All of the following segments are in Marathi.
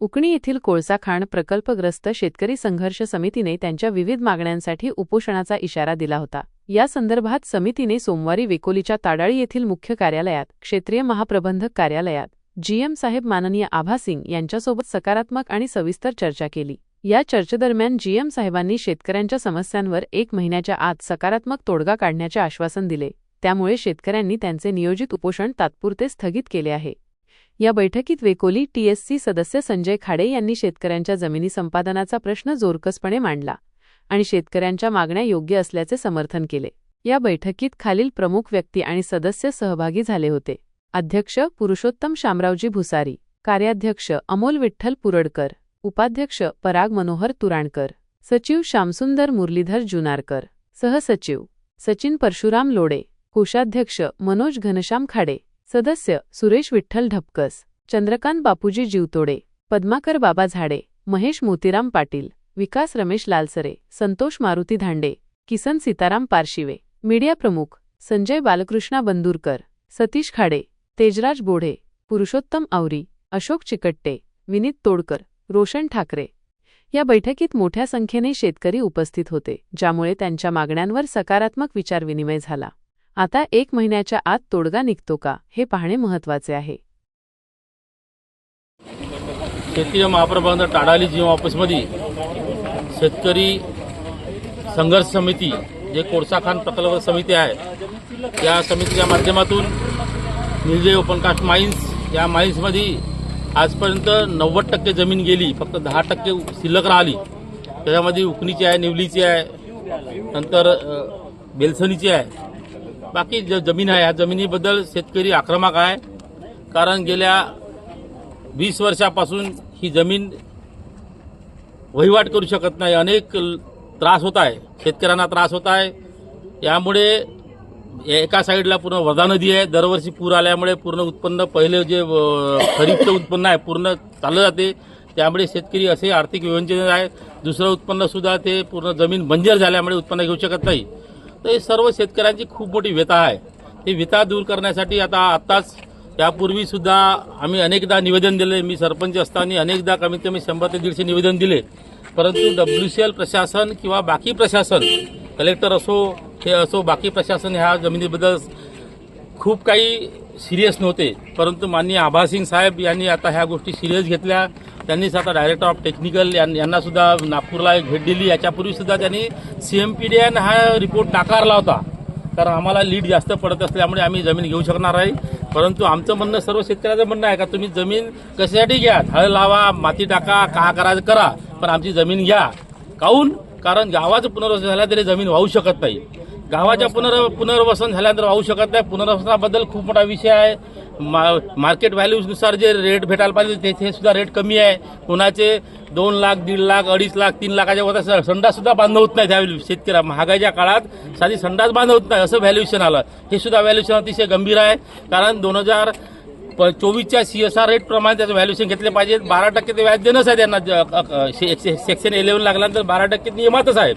उकणी येथील कोळसा खाण प्रकल्पग्रस्त शेतकरी संघर्ष समितीने त्यांच्या विविध मागण्यांसाठी उपोषणाचा इशारा दिला होता. या संदर्भात समितीने सोमवारी वेकोलीच्या ताडाळी येथील मुख्य कार्यालयात क्षेत्रीय महाप्रबंधक कार्यालयात जीएम साहेब माननीय आभा सिंग यांच्यासोबत सकारात्मक आणि सविस्तर चर्चा केली. या चर्चेदरम्यान जीएम साहेबांनी शेतकऱ्यांच्या समस्यांवर एक महिन्याच्या आत सकारात्मक तोडगा काढण्याचे आश्वासन दिले. त्यामुळे शेतकऱ्यांनी त्यांचे नियोजित उपोषण तात्पुरते स्थगित केले आहे. या बैठकीत वेकोली टीएससी सदस्य संजय खाडे यांनी शेतकऱ्यांच्या जमिनी संपादनाचा प्रश्न जोरकसपणे मांडला आणि शेतकऱ्यांच्या मागण्या योग्य असल्याचे समर्थन केले. या बैठकीत खालील प्रमुख व्यक्ती आणि सदस्य सहभागी झाले होते. अध्यक्ष पुरुषोत्तम शामरावजी भुसारी कार्याध्यक्ष अमोल विठ्ठल पुरडकर उपाध्यक्ष पराग मनोहर तुराणकर सचिव श्यामसुंदर मुरलीधर जुनारकर सहसचिव सचिन परशुराम लोडे कोषाध्यक्ष मनोज घनश्याम खाडे सदस्य सुरेश विठ्ठल ढपकस चंद्रकांत बापूजी जीवतोडे पद्माकर बाबा झाडे महेश मोतीराम पाटील विकास रमेश लालसरे संतोष मारुती धांडे किसन सीताराम पारशिवे मीडिया प्रमुख संजय बालकृष्णा बंदूरकर सतीश खाडे तेजराज बोढे पुरुषोत्तम आवरी अशोक चिकट्टे विनीत तोडकर रोशन ठाकरे. या बैठकीत मोठ्या संख्येने शेतकरी उपस्थित होते ज्यामुळे त्यांच्या मागण्यांवर सकारात्मक विचारविनिमय झाला. आता एक महिन्याच्या आत तोडगा निघतो का हे पाहणे महत्त्वाचे आहे. शेतकरी महाप्रबंध टाडाली जीव ऑफिसमध्ये शेतकरी संघर्ष समिती जे कोळसा खान प्रकल्प समिती आहे या समितीच्या माध्यमातून निर्जय ओपनकास्ट माइन्स या माइन्समध्ये आजपर्यंत नव्वद टक्के जमीन गेली फक्त दहा टक्के शिल्लक राहिली. त्याच्यामध्ये उकणीची आहे निवलीची आहे नंतर बेलसनीची बेलसणीची आहे. बाकी ज जमीन आहे. या जमिनीबद्दल शेतकरी आक्रमक आहे. कारण गेल्या वीस वर्षापासून ही जमीन वहिवाट करू शकत नाही. अनेक त्रास होत आहे. शेतकऱ्यांना त्रास होत आहे. यामुळे एका साईडला पूर्ण वर्धा नदी आहे. दरवर्षी पूर आल्यामुळे पूर्ण उत्पन्न पहिले जे खरीपचं उत्पन्न आहे पूर्ण चाललं जाते. त्यामुळे शेतकरी असे आर्थिक विवंचन आहे. दुसरं उत्पन्न सुद्धा ते पूर्ण जमीन बंजर झाल्यामुळे उत्पन्न घेऊ शकत नाही. तर हे सर्व शेतकऱ्यांची खूप मोठी व्यथा आहे. ती व्यथा दूर करण्यासाठी आता आत्ताच यापूर्वी सुद्धा आम्ही अनेकदा निवेदन दिले. मी सरपंच असताना अनेकदा कमीत कमी शंभर ते दीडशे निवेदन दिले. परंतु डब्ल्यू सी एल प्रशासन किंवा बाकी प्रशासन कलेक्टर असो हे असो बाकी प्रशासन ह्या जमिनीबद्दल खूप काही सिरियस नव्हते. परंतु माननीय आभासिंग साहेब यांनी आता ह्या गोष्टी सिरियस घेतल्या. त्यांनीच आता डायरेक्टर ऑफ टेक्निकल यांना सुद्धा नागपूरला एक भेट दिली. याच्यापूर्वी सुद्धा त्यांनी सीएमपीडीएन हा रिपोर्ट नाकारला होता. कारण आम्हाला लीड जास्त पडत असल्यामुळे आम्ही जमीन घेऊ शकणार आहे परंतु आमचं म्हणणं सर्व शेतकऱ्याचं म्हणणं आहे का तुम्ही जमीन कशासाठी घ्या हळ लावा माती टाका का करायचं करा पण आमची जमीन घ्या. काऊन? कारण गावाचं पुनर्वसन झाला तरी जमीन वाहू शकत नाही. गावाच्या पुनर् पुनर्वसन झाल्यानंतर वाहू शकत नाही. पुनर्वसनाबद्दल खूप मोठा विषय आहे. मा मार्केट व्हॅल्यूनुसार जे रेट भेटायला पाहिजे तेथे सुद्धा रेट कमी आहे. कोणाचे दोन लाख दीड लाख अडीच लाख तीन लाखाच्या वर संडास सुद्धा बांधणं होत नाही त्या शेतकऱ्या महागाईच्या काळात साधी संडास बांधणं होत नाही असं व्हॅल्युएशन आलं. हे सुद्धा व्हॅल्युएशन अतिशय गंभीर आहे. कारण दोन हजार चोवीसच्या सी एस आर रेट प्रमाणे त्याचं व्हॅल्युएशन घेतले पाहिजे. बारा टक्के ते व्याज देणंच आहे त्यांना. सेक्शन इलेव्हन लागल्यानंतर बारा टक्के नियमातच आहे.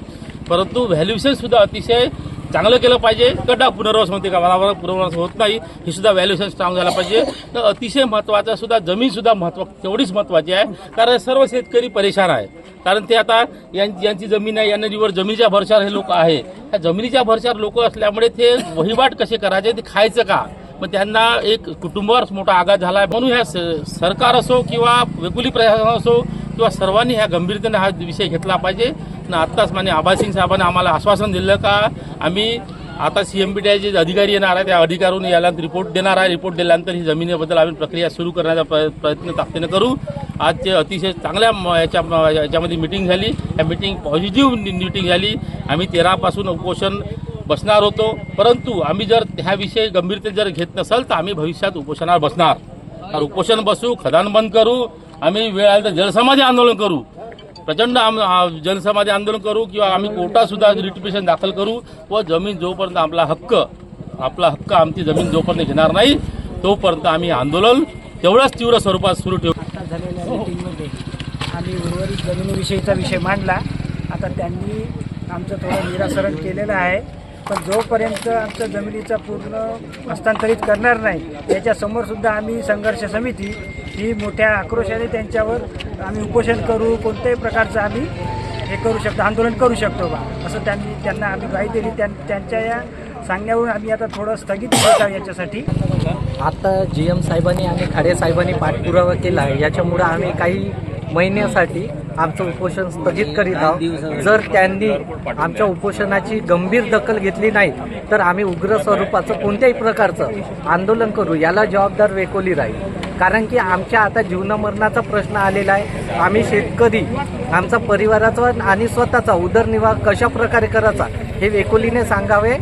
परंतु व्हॅल्युएशन सुद्धा अतिशय चांगलं केलं पाहिजे. गड्डा पुनर्वास होते का बरोबर पुनर्वास होत नाही. हे सुद्धा व्हॅल्युएशन स्ट्रॉंग झालं पाहिजे. तर अतिशय महत्त्वाचं सुद्धा जमीन सुद्धा महत्त्व तेवढीच महत्त्वाची आहे. कारण सर्व शेतकरी परेशान आहे कारण ते आता यां- यांची जमीन आहे यांना जीवर जमिनीच्या भरशावर हे लोक आहे. त्या जमिनीच्या भरशावर लोक असल्यामुळे ते वहिवाट कसे करायचे ते खायचं का? मग त्यांना एक कुटुंबावर मोठा आघात झाला आहे म्हणून ह्या स- सरकार असो किंवा वेकुली प्रशासन असो किंवा सर्वांनी ह्या गंभीरतेने हा विषय घेतला पाहिजे. ना आत्ताच माने आभासिंग साहेबांनी आम्हाला आश्वासन दिलं का आम्ही आता सी एम पी डी आयचे जे अधिकारी येणार आहे त्या अधिकाऱ्यांनी याला रिपोर्ट देणार आहे. रिपोर्ट दिल्यानंतर ही जमिनीबद्दल आम्ही प्रक्रिया सुरू करण्याचा प्रयत्न ताकदीनं करू. आजचे अतिशय चांगल्या म- याच्या याच्यामध्ये मिटिंग झाली. या मिटिंग पॉझिटिव्ह मिटिंग झाली. आम्ही तेरापासून उपोषण बसणार होतो. परंतु आम्ही जर ह्या विषय गंभीरते जर घेत नसेल तर आम्ही भविष्यात उपोषणावर बसणार. तर उपोषण बसू खदान बंद करू. आम्ही वेळ आली तर जलसमाधी आंदोलन करू. प्रचंड आम जनसमाधी आंदोलन करू किंवा आम्ही कोर्टात सुद्धा रिटिपिशन दाखल करू व जमीन जोपर्यंत आपला हक्क आपला हक्क आमची जमीन जोपर्यंत घेणार नाही तोपर्यंत आम्ही आंदोलन तेवढंच तीव्र स्वरूपात सुरू ठेवू. आता झालेल्या मिटिंगमध्ये आम्ही उर्वरित जमिनीविषयीचा विषय मांडला. आता त्यांनी आमचं थोडं निरासरण केलेलं आहे. पण जोपर्यंत आमच्या जमिनीचं पूर्ण हस्तांतरित करणार नाही त्याच्यासमोर सुद्धा आम्ही संघर्ष समिती ही मोठ्या आक्रोशाने त्यांच्यावर आम्ही उपोषण करू कोणत्याही प्रकारचं आम्ही हे करू शकतो आंदोलन करू शकतो बा असं त्यांनी त्यांना आम्ही ग्वाही दिली. त्यां त्यांच्या या सांगण्यावरून आम्ही आता थोडं स्थगित करत याच्यासाठी. आता जी एम साहेबांनी आणि खाडे साहेबांनी पाठपुरावा केला आहे याच्यामुळं आम्ही काही महिन्यासाठी आमचं उपोषण स्थगित करीत आहोत. जर त्यांनी आमच्या उपोषणाची गंभीर दखल घेतली नाही तर आम्ही उग्र स्वरूपाचं कोणत्याही प्रकारचं आंदोलन करू याला जबाबदार वेकोली राहील. कारण की आमच्या आता जीवनमरणाचा प्रश्न आलेला आहे. आम्ही शेतकरी आमचा परिवाराचा आणि स्वतःचा उदरनिर्वाह कशा प्रकारे करायचा हे वेकोलीने सांगावे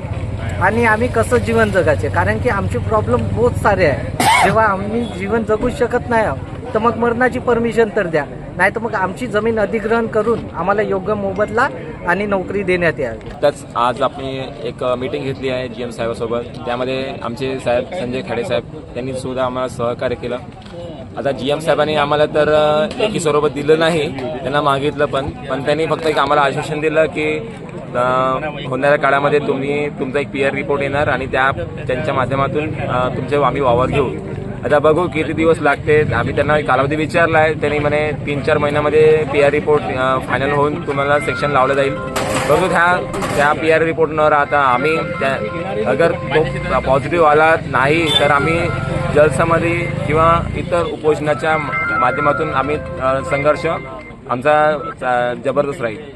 आणि आम्ही कसं जीवन जगायचे? कारण की आमचे प्रॉब्लेम बहुत सारे आहे. जेव्हा आम्ही जीवन जगूच शकत नाही तर मग मरणाची परमिशन तर द्या. नाही तर मग आमची जमीन अधिग्रहण करून आम्हाला योग्य मोबदला आणि नोकरी देण्यात यावी. त्याच आज आपण एक मीटिंग घेतली आहे जी एम साहेबासोबत. त्यामध्ये आमचे साहेब संजय खाडे साहेब त्यांनी सुद्धा आम्हाला सहकार्य केलं. आता जी एम साहेबांनी आम्हाला तर अ, लेखी स्वरूपात दिलं नाही त्यांना मागितलं पण पण त्यांनी फक्त एक आम्हाला आश्वासन दिलं की होणाऱ्या काळामध्ये तुम्ही तुमचा एक पी आर रिपोर्ट येणार आणि त्या त्यांच्या माध्यमातून तुमचे आम्ही वावर घेऊ. आता बघू किती दिवस लागते. आम्ही त्यांना कालावधी विचारला आहे. त्यांनी म्हणे तीन चार महिन्यामध्ये पी आर रिपोर्ट फायनल होऊन तुम्हाला सेक्शन लावलं जाईल. बघू ह्या त्या पी आर रिपोर्ट न राहता आम्ही त्या अगर तो पॉझिटिव्ह आला नाही तर आम्ही जलसमाधी किंवा इतर उपोषणाच्या माध्यमातून आम्ही संघर्ष आमचा जबरदस्त राहील.